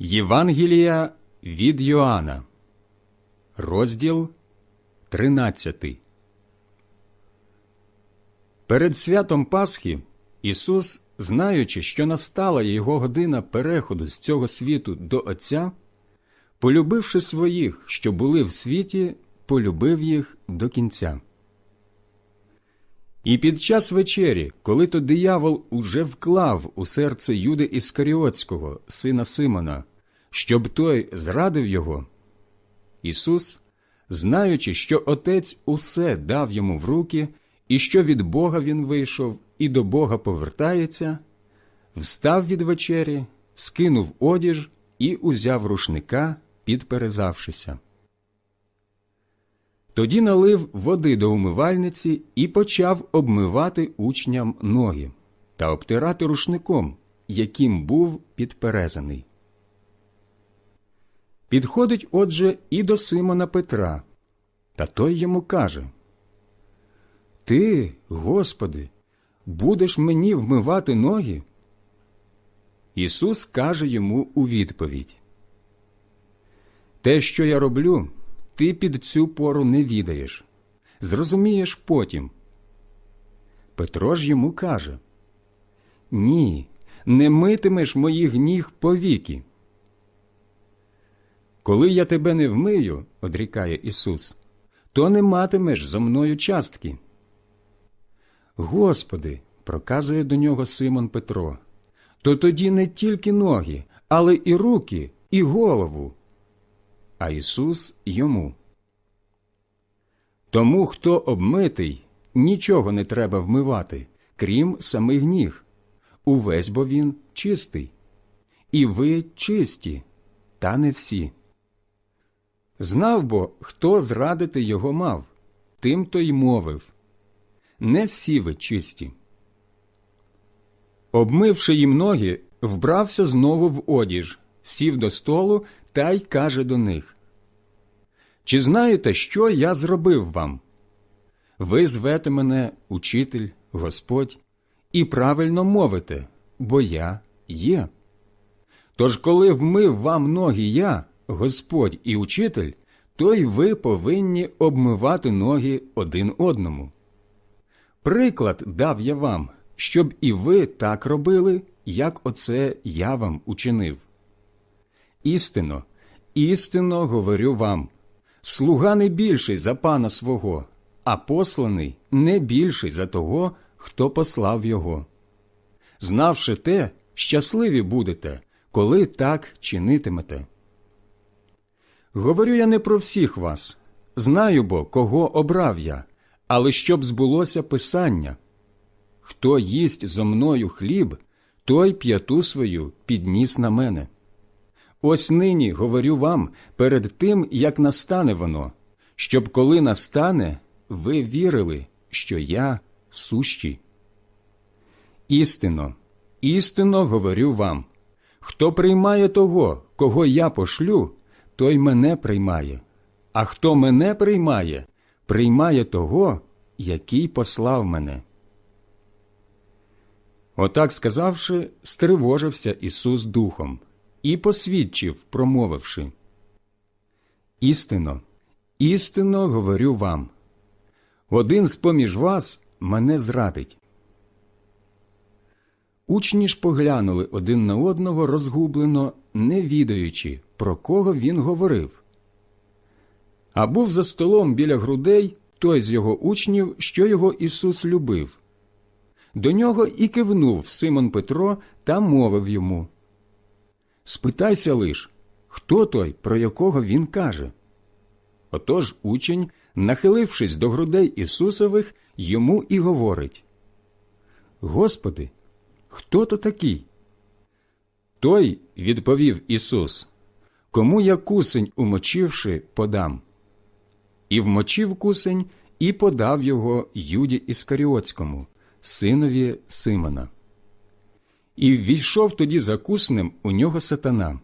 Євангелія від Йоанна, розділ 13. Перед святом Пасхи Ісус, знаючи, що настала його година переходу з цього світу до Отця, полюбивши своїх, що були в світі, полюбив їх до кінця. І під час вечері, коли то диявол уже вклав у серце Юди Іскаріотського, сина Симона, щоб той зрадив його, Ісус, знаючи, що Отець усе дав йому в руки, і що від Бога він вийшов і до Бога повертається, встав від вечері, скинув одіж і узяв рушника, підперезавшися. Тоді налив води до умивальниці і почав обмивати учням ноги та обтирати рушником, яким був підперезаний. Підходить, отже, і до Симона Петра, та той йому каже Ти, Господи, будеш мені вмивати ноги? Ісус каже йому у відповідь Те, що я роблю, ти під цю пору не відаєш. Зрозумієш потім. Петро ж йому каже Ні, не митимеш моїх ніг повіки. Коли я тебе не вмию, одрікає Ісус, то не матимеш зо мною частки. Господи, проказує до нього Симон Петро, то тоді не тільки ноги, але і руки, і голову. А Ісус йому. Тому, хто обмитий, нічого не треба вмивати, крім самих ніг. Увесь бо він чистий. І ви чисті, та не всі. Знав бо, хто зрадити його мав, тим то й мовив. Не всі ви чисті. Обмивши їм ноги, вбрався знову в одіж, сів до столу та й каже до них Чи знаєте, що я зробив вам? Ви звете мене учитель, Господь, і правильно мовите, бо я є. Тож, коли вмив вам ноги я, Господь і учитель, то й ви повинні обмивати ноги один одному. Приклад дав я вам, щоб і ви так робили, як оце я вам учинив. Істинно, істинно говорю вам слуга не більший за пана свого, а посланий не більший за того, хто послав його. Знавши те, щасливі будете, коли так чинитимете. Говорю я не про всіх вас, знаю бо, кого обрав я, але щоб збулося Писання. Хто їсть зо мною хліб, той п'яту свою підніс на мене. Ось нині говорю вам перед тим, як настане воно, щоб коли настане, ви вірили, що я сущий. Істинно, істинно говорю вам хто приймає того, кого я пошлю, той мене приймає, а хто мене приймає, приймає того, який послав мене. Отак сказавши, стривожився Ісус духом і посвідчив, промовивши Істинно, істинно говорю вам один з поміж вас мене зрадить. Учні ж поглянули один на одного розгублено, не відаючи, про кого він говорив. А був за столом біля грудей той з його учнів, що його Ісус любив. До нього і кивнув Симон Петро та мовив йому Спитайся лиш, хто той, про якого він каже. Отож учень, нахилившись до грудей Ісусових, йому і говорить Господи, хто то такий? Той, відповів Ісус, кому я кусень, умочивши, подам. І вмочив кусень, і подав його Юді Іскаріотському, синові Симона. І ввійшов тоді за куснем у нього сатана.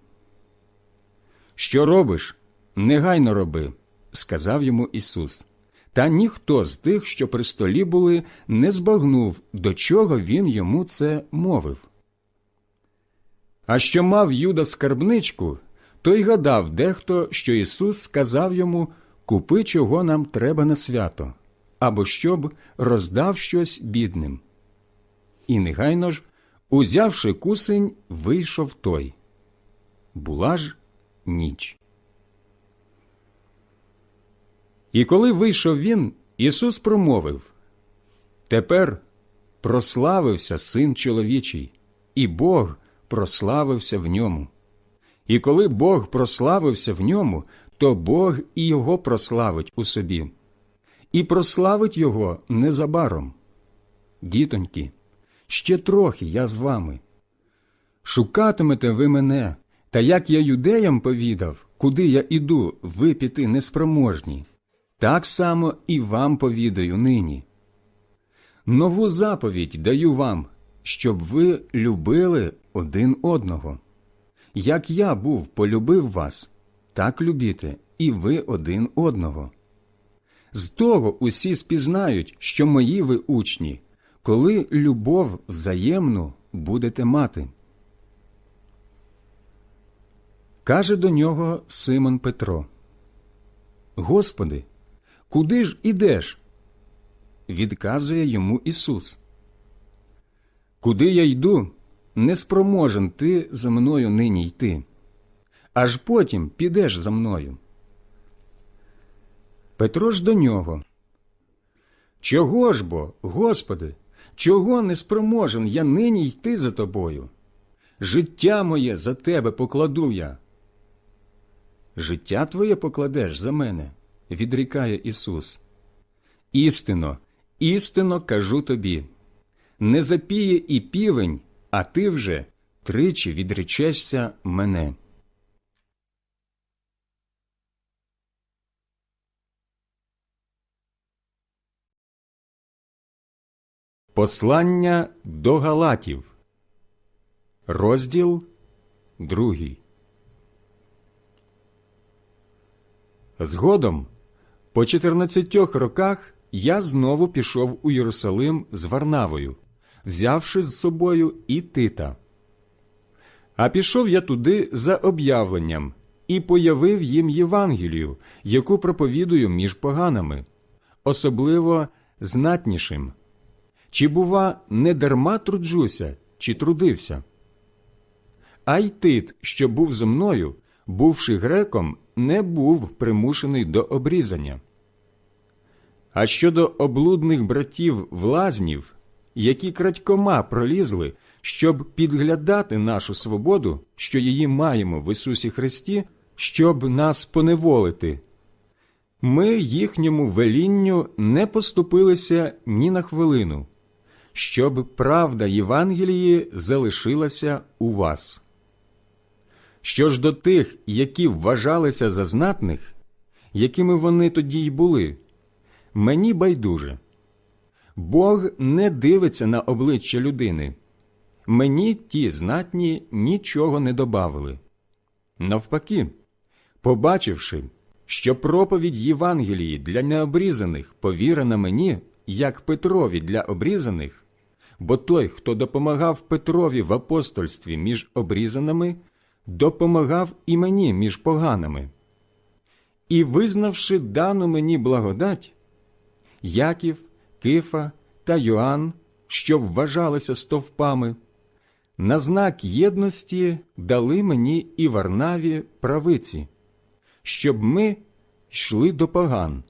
Що робиш? Негайно роби, сказав йому Ісус. Та ніхто з тих, що при столі були, не збагнув, до чого він йому це мовив. А що мав Юда скарбничку, той гадав дехто, що Ісус сказав йому Купи, чого нам треба на свято, або щоб роздав щось бідним. І негайно ж, узявши кусень, вийшов той. Була ж ніч. І коли вийшов він, Ісус промовив Тепер прославився син чоловічий, і Бог прославився в ньому. І коли Бог прославився в ньому, то Бог і його прославить у собі, і прославить його незабаром. Дітоньки, ще трохи я з вами. Шукатимете ви мене, та як я юдеям повідав, куди я іду, ви піти неспроможні, так само і вам повідаю нині. Нову заповідь даю вам, щоб ви любили один одного. Як я був полюбив вас, так любіте і ви один одного. З того усі спізнають, що мої ви учні, коли любов взаємну будете мати. Каже до нього Симон Петро Господи, куди ж ідеш? Відказує йому Ісус. Куди я йду, не спроможен ти за мною нині йти, аж потім підеш за мною. Петро ж до нього. Чого ж бо, Господи, чого не спроможен я нині йти за тобою? Життя моє за тебе покладу я. Життя твоє покладеш за мене, відрікає Ісус. Істинно, істинно кажу тобі не запіє і півень, а ти вже тричі відречешся мене. Послання до Галатів, розділ другий. Згодом, по чотирнадцятьох роках, я знову пішов у Єрусалим з Варнавою, взявши з собою і Тита. А пішов я туди за об'явленням і появив їм Євангелію, яку проповідую між поганами, особливо знатнішим. Чи, бува, не дарма труджуся, чи трудився? А й тит, що був зо мною, бувши греком, не був примушений до обрізання. А щодо облудних братів влазнів, які крадькома пролізли, щоб підглядати нашу свободу, що її маємо в Ісусі Христі, щоб нас поневолити, ми їхньому велінню не поступилися ні на хвилину, щоб правда Євангелії залишилася у вас. Що ж до тих, які вважалися за знатних, якими вони тоді й були, мені байдуже. Бог не дивиться на обличчя людини. Мені ті знатні нічого не добавили. Навпаки, побачивши, що проповідь Євангелії для необрізаних повірена мені, як Петрові для обрізаних, бо той, хто допомагав Петрові в апостольстві між обрізаними, допомагав і мені між поганими. І, визнавши дану мені благодать, Яків, Кифа та Йоанн, що вважалися стовпами, на знак єдності дали мені і Варнаві правиці, щоб ми йшли до поган,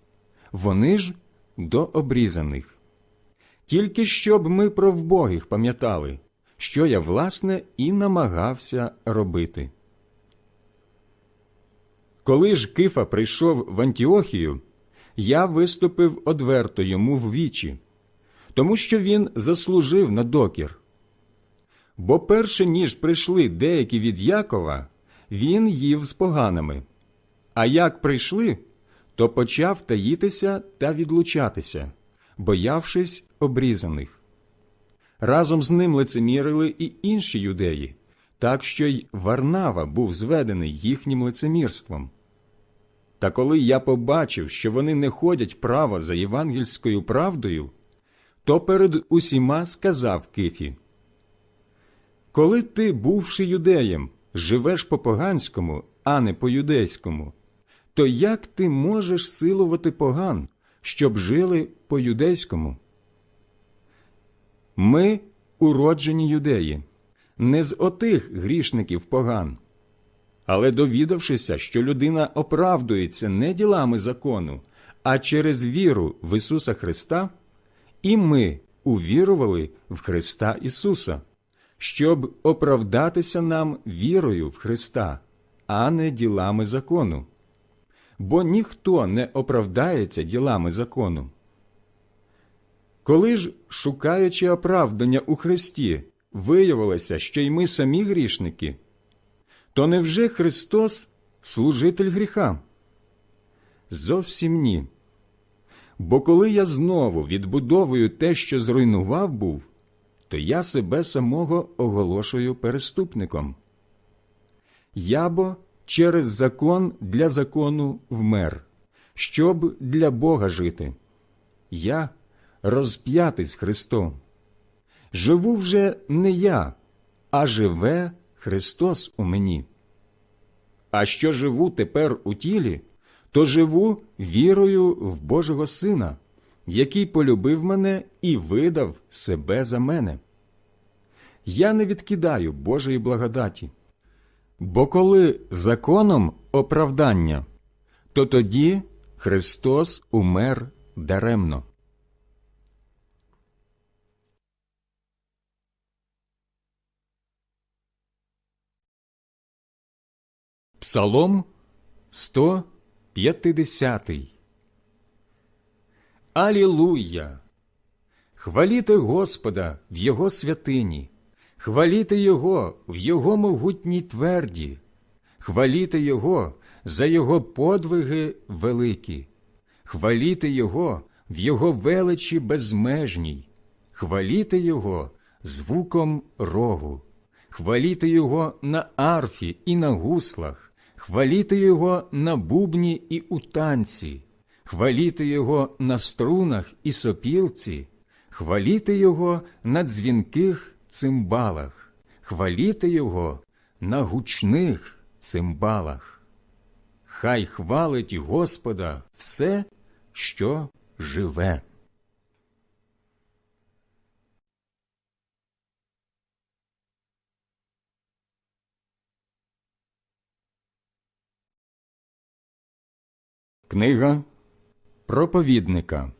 вони ж до обрізаних. Тільки щоб ми про вбогих пам'ятали, що я, власне, і намагався робити. Коли ж Кифа прийшов в Антіохію, я виступив одверто йому в вічі, тому що він заслужив на докір. Бо перше ніж прийшли деякі від Якова, він їв з поганими. А як прийшли, то почав таїтися та відлучатися, боявшись обрізаних. Разом з ним лицемірили і інші юдеї, так що й Варнава був зведений їхнім лицемірством. Та коли я побачив, що вони не ходять право за євангельською правдою, то перед усіма сказав Кифі Коли ти, бувши юдеєм, живеш по поганському, а не по юдейському, то як ти можеш силувати поган, щоб жили по юдейському? Ми уроджені юдеї, не з отих грішників поган. Але довідавшися, що людина оправдується не ділами закону, а через віру в Ісуса Христа, і ми увірували в Христа Ісуса, щоб оправдатися нам вірою в Христа, а не ділами закону. Бо ніхто не оправдається ділами закону. Коли ж, шукаючи оправдання у Христі, виявилося, що й ми самі грішники, то невже Христос служитель гріха? Зовсім ні. Бо коли я знову відбудовую те, що зруйнував був, то я себе самого оголошую переступником. Я бо через закон для закону вмер, щоб для Бога жити. Я розп'ятий з Христом. Живу вже не я, а живе Христос у мені. А що живу тепер у тілі, то живу вірою в Божого Сина, який полюбив мене і видав себе за мене. Я не відкидаю Божої благодаті. Бо коли законом оправдання, то тоді Христос умер даремно. Псалом 150 Алілуя! Хваліте Господа в Його святині, хваліте Його в Його могутній тверді, хваліте Його за Його подвиги великі, хваліте Його в Його величі безмежній, хваліте Його звуком рогу, хваліте Його на арфі і на гуслах, хваліте Його на бубні і у танці, хваліте Його на струнах і сопілці, хваліте Його на дзвінких цимбалах, хваліте Його на гучних цимбалах. Хай хвалить Господа все, що живе. Книга Проповідника,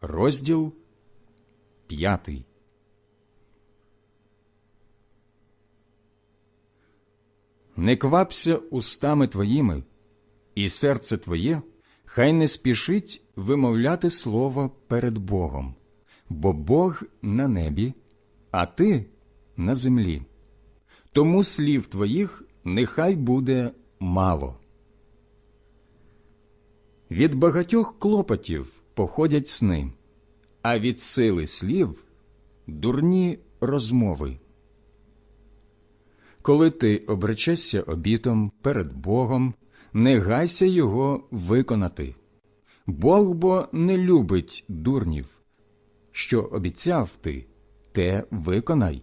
розділ п'ятий. Не квапся устами твоїми, і серце твоє хай не спішить вимовляти слово перед Богом, бо Бог на небі, а ти на землі. Тому слів твоїх нехай буде мало. Від багатьох клопотів походять сни, а від сили слів дурні розмови. Коли ти обречешся обітом перед Богом, не гайся його виконати. Бог бо не любить дурнів. Що обіцяв ти, те виконай.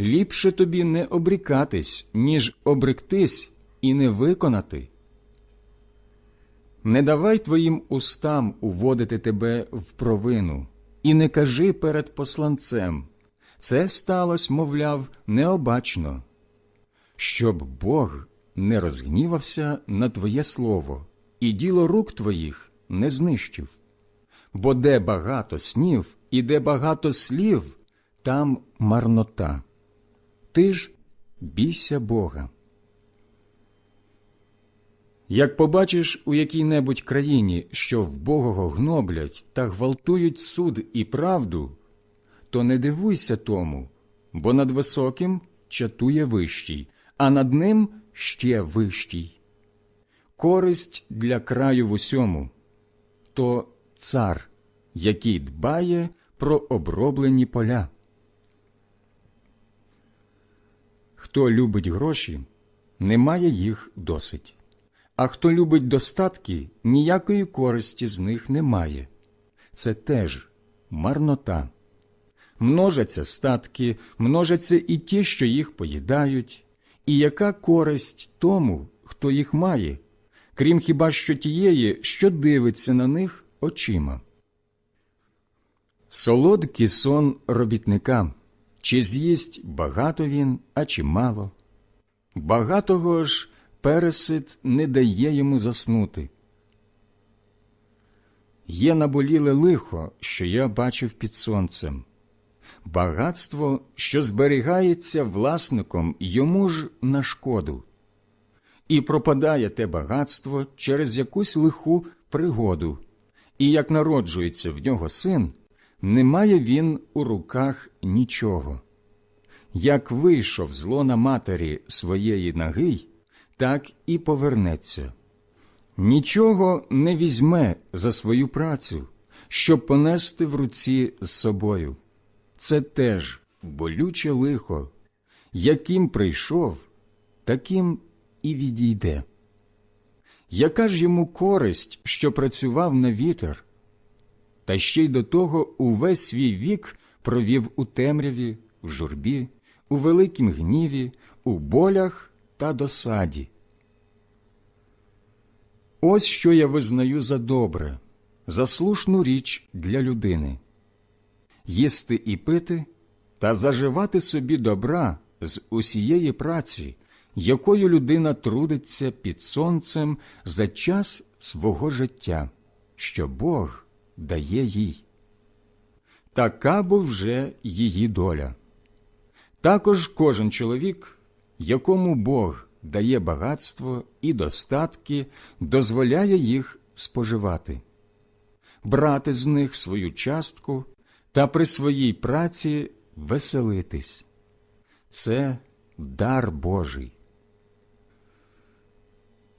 Ліпше тобі не обрікатись, ніж обректись і не виконати. Не давай твоїм устам уводити тебе в провину, і не кажи перед посланцем це сталося, мовляв, необачно, щоб Бог не розгнівався на твоє слово, і діло рук твоїх не знищив. Бо де багато снів і де багато слів, там марнота. Ти ж бійся Бога. Як побачиш у якій-небудь країні, що вбогого гноблять та гвалтують суд і правду, то не дивуйся тому, бо над високим чатує вищий, а над ним ще вищий. Користь для краю в усьому то цар, який дбає про оброблені поля. Хто любить гроші, не має їх досить. А хто любить достатки, ніякої користі з них немає. Це теж марнота. Множаться статки, множаться і ті, що їх поїдають, і яка користь тому, хто їх має, крім хіба що тієї, що дивиться на них очима. Солодкий сон робітника, чи з'їсть багато він, а чи мало. Багатого ж пересид не дає йому заснути. Є наболіле лихо, що я бачив під сонцем, багатство, що зберігається власником йому ж на шкоду, і пропадає те багатство через якусь лиху пригоду, і як народжується в нього син, не має він у руках нічого. Як вийшов з лона матері своєї ноги, так і повернеться. Нічого не візьме за свою працю, щоб понести в руці з собою. Це теж болюче лихо, яким прийшов, таким і відійде. Яка ж йому користь, що працював на вітер, та ще й до того увесь свій вік провів у темряві, в журбі, у великім гніві, у болях та досаді. Ось що я визнаю за добре, за слушну річ для людини їсти і пити та заживати собі добра з усієї праці, якою людина трудиться під сонцем за час свого життя, що Бог дає їй. Така бо вже її доля. Також кожен чоловік, якому Бог дає багатство і достатки, дозволяє їх споживати, брати з них свою частку та при своїй праці веселитись. Це дар Божий.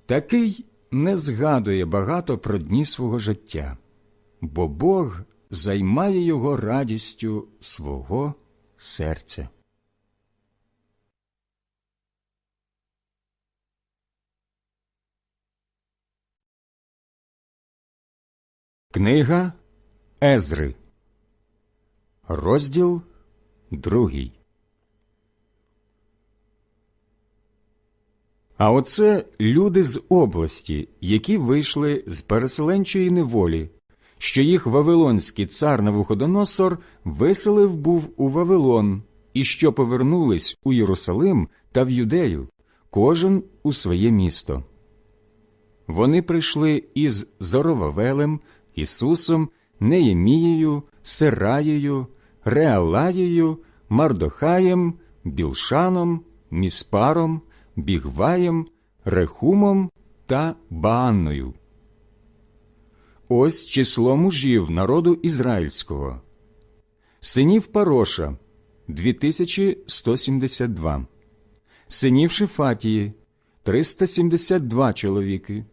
Такий не згадує багато про дні свого життя, бо Бог займає його радістю свого серця. Книга Езри, розділ другий. А оце люди з області, які вийшли з переселенчої неволі, що їх Вавилонський цар Навуходоносор виселив був у Вавилон, і що повернулись у Єрусалим та в Юдею, кожен у своє місто. Вони прийшли із Зоровавелем, Ісусом, Неємією, Сераєю, Реалаєю, Мардохаєм, Білшаном, Міспаром, Бігваєм, Рехумом та Баанною. Ось число мужів народу ізраїльського. Синів Пароша 2172, синів Шифатії 372 чоловіки,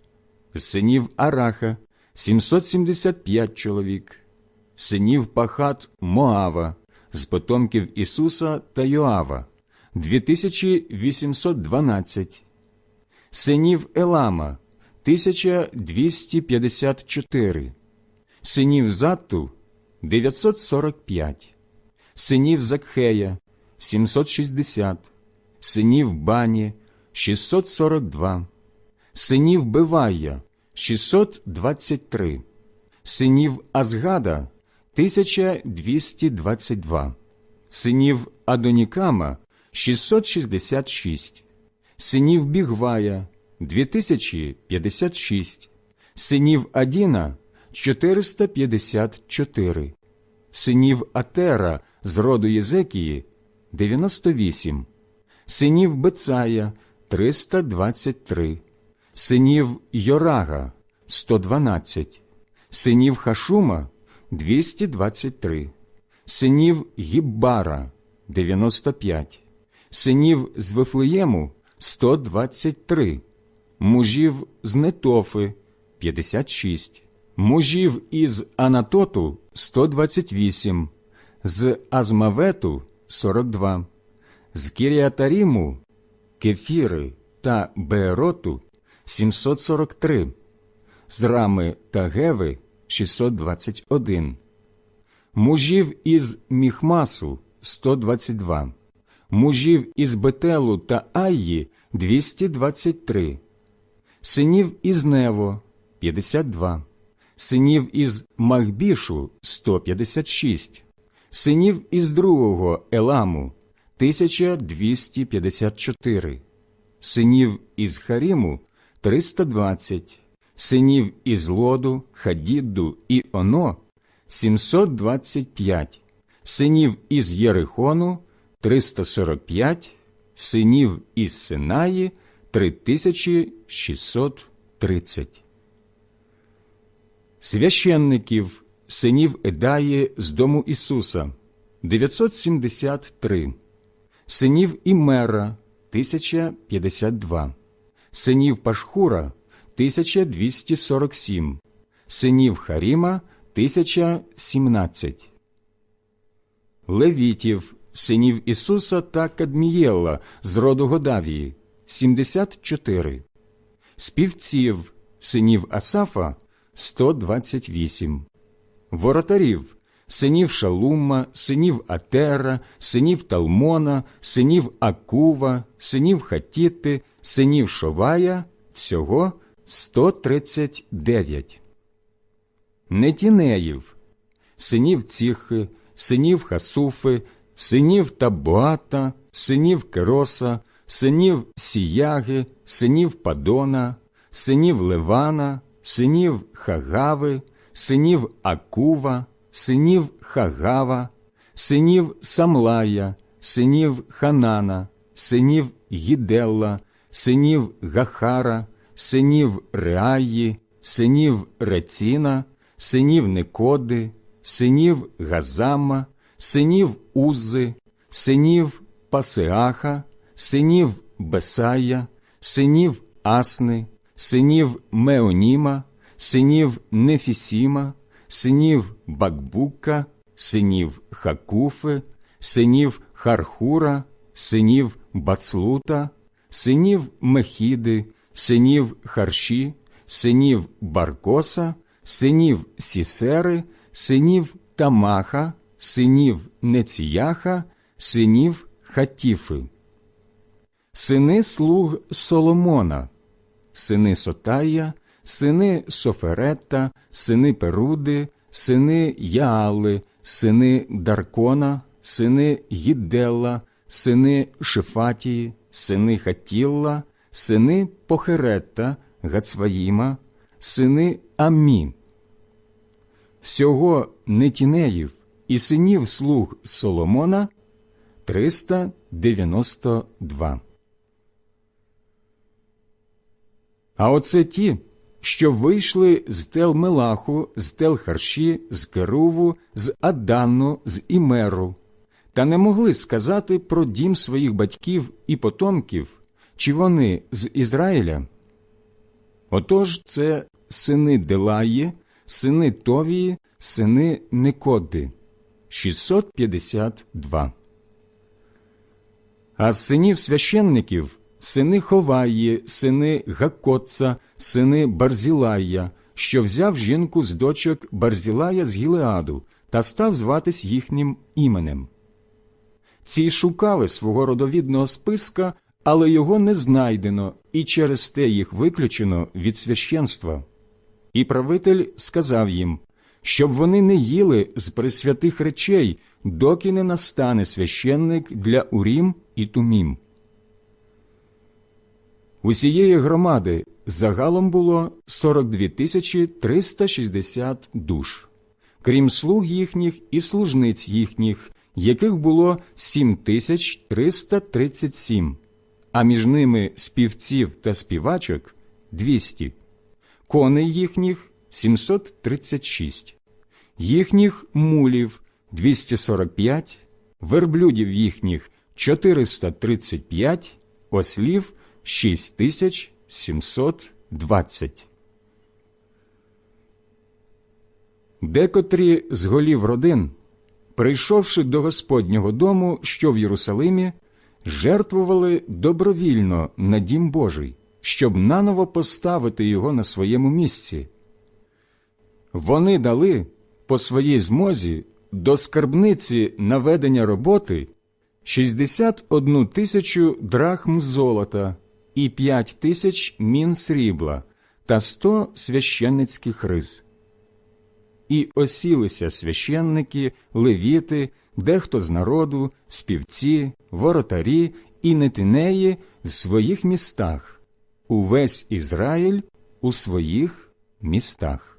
синів Араха 775 чоловік, синів Пахат Моава з потомків Ісуса та Йоава. 2812, синів Елама. 1254, синів Затту. 945, синів Закхея. 760, синів Бані. 642, синів Бивая 623, синів Азгада 1222, синів Адонікама 666, синів Бігвая 2056, синів Адіна 454, синів Атера з роду Єзекії 98, синів Бецая 323, синів Йорага 112, синів Хашума 223, синів Гіббара 95, синів з Вифлеєму 123, мужів з Нетофи 56, мужів із Анатоту 128, з Азмавету 42, з Кіріатаріму, Кефіри та Беероту 743, з Рами та Геви 621, мужів із Міхмасу 122, мужів із Бетелу та Айї 223, синів із Нево 52, синів із Махбішу 156, синів із другого Еламу 1254, синів із Харіму 320, синів із Лоду, Хадідду і Оно 725, синів із Єрихону 345, синів із Синаї 3630. Священників, синів Едаї з дому Ісуса 973, синів Імера 1052, синів Пашхура 1247, синів Харіма 1017, Левітів, синів Ісуса та Кадмієла з роду Годавії 74, співців, синів Асафа 128, воротарів, синів Шалума, синів Атера, синів Талмона, синів Акува, синів Хатіти, синів Шовая, всього 139. Нетінеїв, синів Ціхи, синів Хасуфи, синів Табуата, синів Кероса, синів Сіяги, синів Падона, синів Левана, синів Хагави, синів Акува, синів Хагава, синів Самлая, синів Ханана, синів Гіделла, синів Гахара, синів Реаї, синів Реціна, синів Никоди, синів Газама, синів Узи, синів Пасеаха, синів Бесая, синів Асни, синів Меоніма, синів Нефісіма, синів Бакбука, синів Хакуфи, синів Хархура, синів Бацлута, синів Мехіди, синів Харші, синів Баркоса, синів Сісери, синів Тамаха, синів Неціяха, синів Хатіфи. Сини слуг Соломона, сини Сотая, сини Соферета, сини Перуди, сини Яали, сини Даркона, сини Гіддела, сини Шифатії, сини Хатілла, сини Похерета, Гацваїма, сини Амі. Всього Нетінеїв і синів слуг Соломона 392. А оце ті, що вийшли з Тел-Мелаху, з Тел-Харші, з Керуву, з Аданну, з Імеру, та не могли сказати про дім своїх батьків і потомків, чи вони з Ізраїля. Отож це сини Делаї, сини Товії, сини Никоди, 652. А з синів священників сини Ховаї, сини Гакотца, сини Барзілая, що взяв жінку з дочок Барзілая з Гілеаду та став зватись їхнім іменем. Ці шукали свого родовідного списка, але його не знайдено, і через те їх виключено від священства. І правитель сказав їм, щоб вони не їли з присвятих речей, доки не настане священник для Урім і Тумім. Усієї громади загалом було 42 тисячі 360 душ, крім слуг їхніх і служниць їхніх, яких було 7 тисяч 337, а між ними співців та співачок 200, коней їхніх 736, їхніх мулів 245, верблюдів їхніх 435, ослів 6720. Декотрі з голів родин, прийшовши до Господнього дому, що в Єрусалимі, жертвували добровільно на дім Божий, щоб наново поставити його на своєму місці. Вони дали по своїй змозі до скарбниці наведення роботи 61 тисячу драхм золота і 5 тисяч мін срібла та 100 священницьких риз. І осілися священники, левіти, дехто з народу, співці, воротарі і нетинеї в своїх містах, увесь Ізраїль у своїх містах.